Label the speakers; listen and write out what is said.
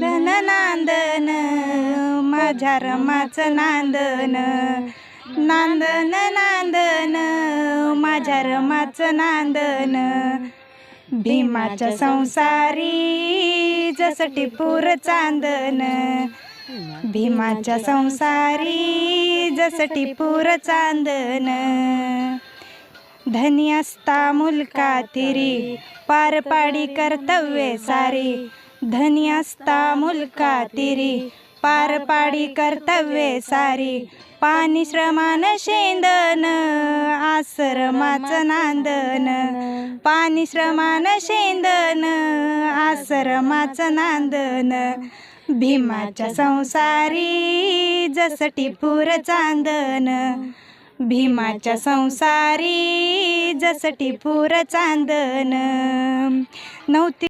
Speaker 1: धन नांदन माझ्या रमाचं नांदन. नांदन नांदन माझ्या रमाचं नांदन. भीमाच्या संसारी जसं टिपूर चांदन. भीमाच्या संसारी जसं टिपूर चांदन. धनी असता मुलका तिरी पार पाडी कर्तव्ये सारी. धनी असता मुलका तिरी पार पाडी कर्तव्ये सारी. पाणी श्रमान शेंदन आश्रमाचं नांदन. पाणी श्रमान शेंदन आश्रमाचं नांदन. भीमाच्या संसारी जसटी टिपूर चांदन. भीमाच्या संसारी जसटी टिपूर चांदन. नव्हती